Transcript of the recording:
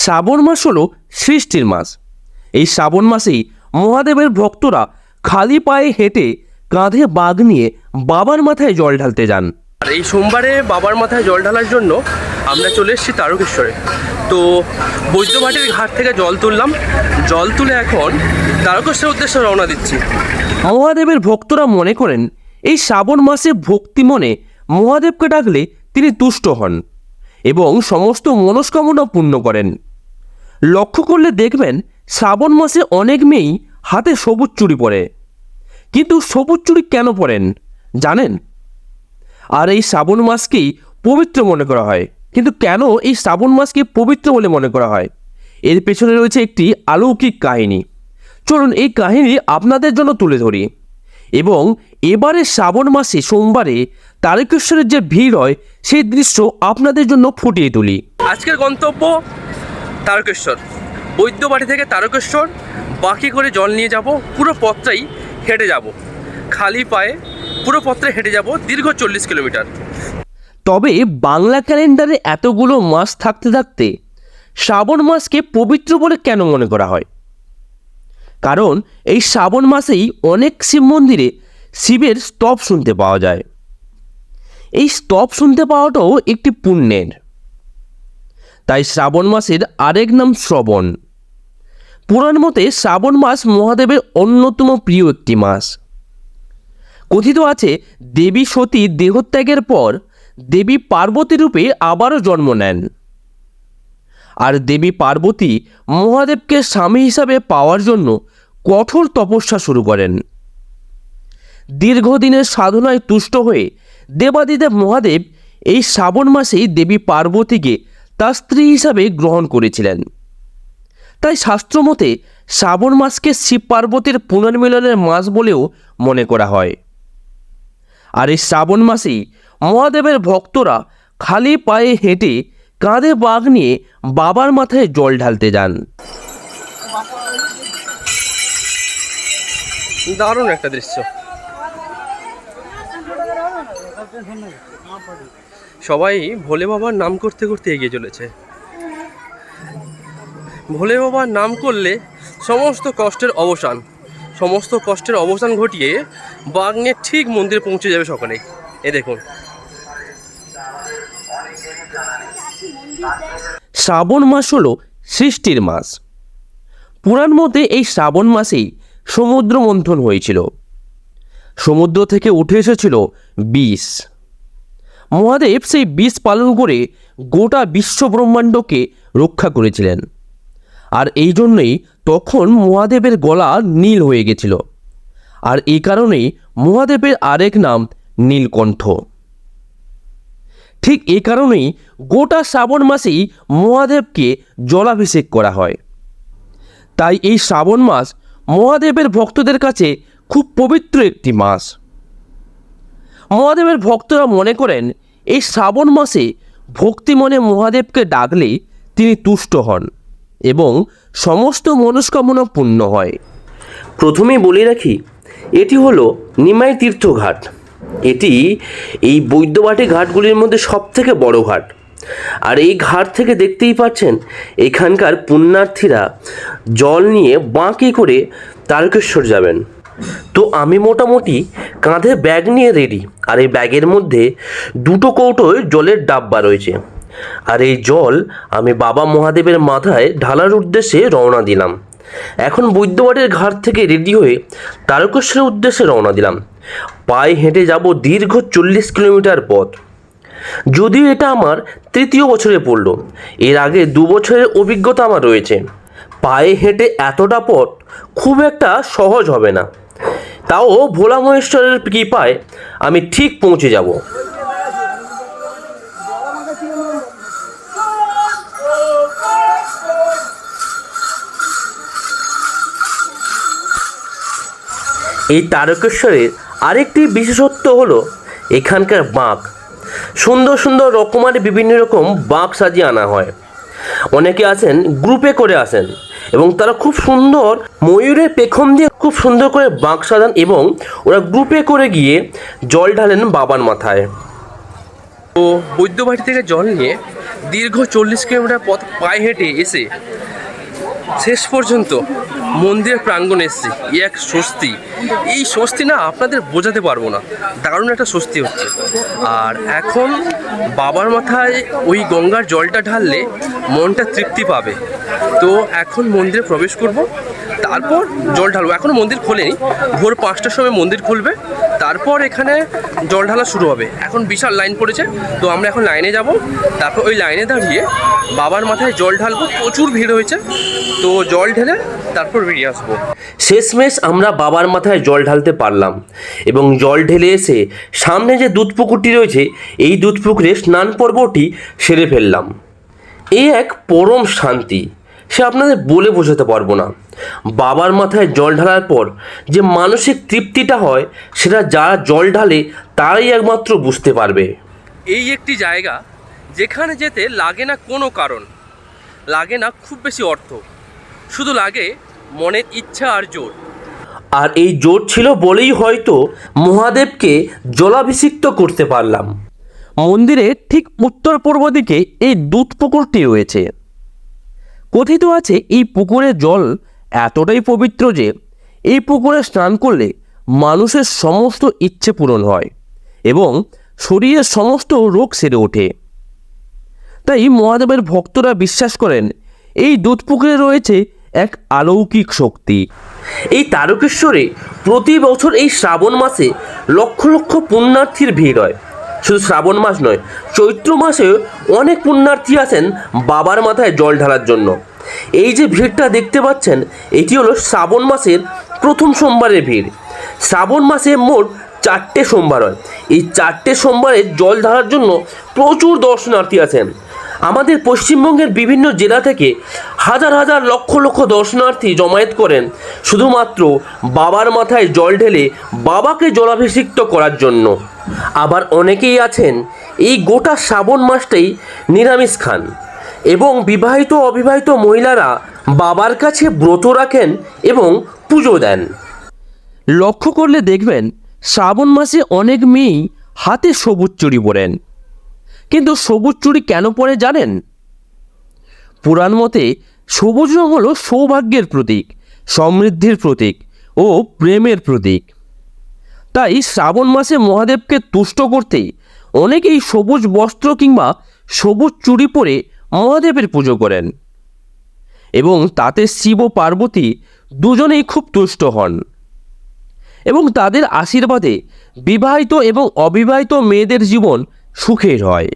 শ্রাবণ মাস হলো সৃষ্টির মাস। এই শ্রাবণ মাসেই মহাদেবের ভক্তরা খালি পায়ে হেঁটে কাঁধে বাঘ নিয়ে বাবার মাথায় জল ঢালতে যান। আর এই সোমবারে বাবার মাথায় জল ঢালার জন্য আমরা চলে এসেছি তারকেশ্বরে। তো বৈদ্যবাটির ঘাট থেকে জল তুললাম। জল তুলে এখন তারকেশ্বরের উদ্দেশ্যে রওনা দিচ্ছি। মহাদেবের ভক্তরা মনে করেন এই শ্রাবণ মাসে ভক্তি মনে মহাদেবকে ডাকলে তিনি তুষ্ট হন এবং সমস্ত মনস্কামনা পূর্ণ করেন। লক্ষ্য করলে দেখবেন শ্রাবণ মাসে অনেক মেয়েই হাতে সবুজ চুড়ি পরে। কিন্তু সবুজ চুড়ি কেন পরেন, জানেন? আর এই শ্রাবণ মাসকেই পবিত্র মনে করা হয়। কিন্তু কেন এই শ্রাবণ মাসকে পবিত্র বলে মনে করা হয়? এর পেছনে রয়েছে একটি আলৌকিক কাহিনী। চলুন এই কাহিনী আপনাদের জন্য তুলে ধরি। এবং এবারে শ্রাবণ মাসে সোমবারে তারকেশ্বরের যে ভিড় হয়, সেই দৃশ্য আপনাদের জন্য ফুটিয়ে তুলি। আজকের গন্তব্য তারকেশ্বর। বৈদ্যবাড়ি থেকে তারকেশ্বর, বাকি করে জল নিয়ে যাব, পুরো পথটাই হেঁটে যাব। খালি পায়ে পুরো পথটাই হেঁটে যাব, দীর্ঘ চল্লিশ কিলোমিটার। তবে বাংলা ক্যালেন্ডারে এতগুলো মাস থাকতে থাকতে শ্রাবণ মাসকে পবিত্র বলে কেন মনে করা হয়? কারণ এই শ্রাবণ মাসেই অনেক শিব মন্দিরে শিবের স্তব শুনতে পাওয়া যায়। এই স্তব শুনতে পাওয়াটাও একটি পুণ্যের। তাই শ্রাবণ মাসের আরেক নাম শ্রবণ। পুরাণ মতে শ্রাবণ মাস মহাদেবের অন্যতম প্রিয় একটি মাস। কথিত আছে, দেবী সতী দেহত্যাগের পর দেবী পার্বতী রূপে আবারও জন্ম নেন। আর দেবী পার্বতী মহাদেবকে স্বামী হিসাবে পাওয়ার জন্য কঠোর তপস্যা শুরু করেন। দীর্ঘদিনের সাধনায় তুষ্ট হয়ে দেবাদিদেব মহাদেব এই শ্রাবণ মাসেই দেবী পার্বতীকে তার স্ত্রী হিসাবে গ্রহণ করেছিলেন। তাই শাস্ত্রমতে শ্রাবণ মাসকে শিব পার্বতীর পুনর্মিলনের মাস বলেও মনে করা হয়। আর এই শ্রাবণ মাসেই মহাদেবের ভক্তরা খালি পায়ে হেঁটে কাঁধে বাঘ নিয়ে বাবার মাথায় জল ঢালতে যান। দারুণ একটা দৃশ্য। সবাই ভোলে বাবার নাম করতে করতে এগিয়ে চলেছে। ভোলে বাবার নাম করলে সমস্ত কষ্টের অবসান, সমস্ত কষ্টের অবসান ঘটিয়ে বাঘ নিয়ে ঠিক মন্দিরে পৌঁছে যাবে সকালে। এ দেখুন। শ্রাবণ মাস হলো সৃষ্টির মাস। পুরাণ মতে এই শ্রাবণ মাসেই সমুদ্র মন্থন হয়েছিল। সমুদ্র থেকে উঠে এসেছিল বিষ। মহাদেব সেই বিষ পালন করে গোটা বিশ্ব ব্রহ্মাণ্ডকে রক্ষা করেছিলেন। আর এই জন্যই তখন মহাদেবের গলা নীল হয়ে গেছিল। আর এই কারণেই মহাদেবের আরেক নাম নীলকণ্ঠ। ঠিক এই কারণেই গোটা শ্রাবণ মাসেই মহাদেবকে জলাভিষেক করা হয়। তাই এই শ্রাবণ মাস মহাদেবের ভক্তদের কাছে খুব পবিত্র একটি মাস। মহাদেবের ভক্তরা মনে করেন, এই শ্রাবণ মাসে ভক্তি মনে মহাদেবকে ডাকলে তিনি তুষ্ট হন এবং সমস্ত মনস্কামনা পূর্ণ হয়। প্রথমেই বলে রাখি, এটি হলো নিমাই তীর্থঘাট। এটি এই বৈদ্যবাটি ঘাটগুলির মধ্যে সব থেকে বড় ঘাট। আর এই ঘাট থেকে দেখতেই পাচ্ছেন, এখানকার পুণ্যার্থীরা জল নিয়ে বাঁকে করে তারকেশ্বর যাবেন। তো আমি মোটামুটি কাঁধে ব্যাগ নিয়ে রেডি আর এই ব্যাগের মধ্যে দুটো কৌটোয় জলের ডাব্বা রয়েছে। আর এই জল আমি বাবা মহাদেবের মাথায় ঢালার উদ্দেশ্যে রওনা দিলাম। এখন বৈদ্যবাটের ঘাট থেকে রেডি হয়ে তারকেশ্বরের উদ্দেশ্যে রওনা দিলাম। পায়ে হেঁটে যাব দীর্ঘ চল্লিশ কিলোমিটার পথ। যদিও এটা আমার তৃতীয় বছরে পড়ল, এর আগে দু বছরের অভিজ্ঞতা আমার রয়েছে। পায়ে হেঁটে এতটা পথ খুব একটা সহজ হবে না। তাও ভোলা মহেশ্বরের কৃপায় আমি ঠিক পৌঁছে যাব। এই তারকেশ্বরের আরেকটি বিশেষত্ব হলো এখানকার বাঁক। সুন্দর সুন্দর রকমারি বিভিন্ন রকম বাঁক সাজিয়ে আনা হয়। অনেকে আছেন গ্রুপে করে আসেন। এবং তারা খুব সুন্দর ময়ূরের পেখম দিয়ে খুব সুন্দর করে বাঁক সাজান এবং ওরা গ্রুপে করে গিয়ে জল ঢালেন বাবার মাথায়। তো বৈদ্যবাড়ি থেকে জল নিয়ে দীর্ঘ চল্লিশ কিলোমিটার পথ পায়ে হেঁটে এসে শেষ পর্যন্ত মন্দির প্রাঙ্গণে এসেছি। এই এক স্বস্তি। এই স্বস্তি না আপনাদের বোঝাতে পারব না। দারুণ একটা স্বস্তি হচ্ছে। আর এখন বাবার মাথায় ওই গঙ্গার জলটা ঢাললে মনটা তৃপ্তি পাবে। তো এখন মন্দিরে প্রবেশ করব, তারপর জল ঢালবো। এখনও মন্দির খোলেনি, ভোর পাঁচটার সময় মন্দির খুলবে, তারপর এখানে জল ঢালা শুরু হবে। এখন বিশাল লাইন পড়েছে, তো আমরা এখন লাইনে যাব। তারপর ওই লাইনে দাঁড়িয়ে বাবার মাথায় জল ঢালবো, প্রচুর ভিড় হয়েছে। তো জল ঢেলে তারপর বেরিয়ে আসব। শেষমেশ আমরা বাবার মাথায় জল ঢালতে পারলাম এবং জল ঢেলে এসে সামনে যে দুধ পুকুরটি রয়েছে, এই দুধ পুকুরে স্নান পর্বটি সেরে ফেললাম। এই এক পরম শান্তি। সে আপনাদের বলে বোঝাতে পারব না। বাবার মাথায় জল ঢালার পর যে মানসিক তৃপ্তিটা হয় সেটা যারা জল ঢালে তারাই একমাত্র বুঝতে পারবে। এই একটি জায়গা যেখানে যেতে লাগে না কোনো কারণ লাগে না খুব বেশি অর্থ। শুধু লাগে মনের ইচ্ছা আর জোর। আর এই জোর ছিল বলেই হয়তো মহাদেবকে জলাভিষিক্ত করতে পারলাম। মন্দিরের ঠিক উত্তর পূর্ব দিকে এই দুধ পুকুরটি রয়েছে। কথিত আছে, এই পুকুরের জল এতটাই পবিত্র যে এই পুকুরে স্নান করলে মানুষের সমস্ত ইচ্ছে পূরণ হয় এবং শরীরের সমস্ত রোগ সেরে ওঠে। তাই মহাদেবের ভক্তরা বিশ্বাস করেন, এই দুধ পুকুরে রয়েছে এক আলৌকিক শক্তি। এই তারকেশ্বরে প্রতি বছর এই শ্রাবণ মাসে লক্ষ লক্ষ পুণ্যার্থীর ভিড় হয়। শুধু শ্রাবণ মাস নয়, চৈত্র মাসে অনেক পুণ্যার্থী আসেন বাবার মাথায় জল ঢালার জন্য। এই যে ভিড়টা দেখতে পাচ্ছেন, এটি হলো শ্রাবণ মাসের প্রথম সোমবারের ভিড়। শ্রাবণ মাসে মোট চারটে সোমবার হয়। এই চারটে সোমবারে জল ঢালার জন্য প্রচুর দর্শনার্থী আছেন আমাদের পশ্চিমবঙ্গের বিভিন্ন জেলা থেকে হাজার হাজার লক্ষ লক্ষ দর্শনার্থী জমায়েত করেন, শুধুমাত্র বাবার মাথায় জল ঢেলে বাবাকে জলাভিষিক্ত করার জন্য। আবার অনেকেই আছেন, এই গোটা শ্রাবণ মাসটাই নিরামিষ খান এবং বিবাহিত অবিবাহিত মহিলারা বাবার কাছে ব্রত রাখেন এবং পুজো দেন। লক্ষ্য করলে দেখবেন, শ্রাবণ মাসে অনেক মেয়েই হাতে সবুজ চুড়ি পরেন। কিন্তু সবুজ চুড়ি কেন পরে জানেন? পুরাণ মতে সবুজ রং হলো সৌভাগ্যের প্রতীক, সমৃদ্ধির প্রতীক ও প্রেমের প্রতীক। তাই শ্রাবণ মাসে মহাদেবকে তুষ্ট করতে অনেকেই সবুজ বস্ত্র কিংবা সবুজ চুড়ি পরে মহাদেবের পুজো করেন এবং তাতে শিব ও পার্বতী দুজনেই খুব তুষ্ট হন এবং তাদের আশীর্বাদে বিবাহিত এবং অবিবাহিত মেয়েদের জীবন সুখের হয়।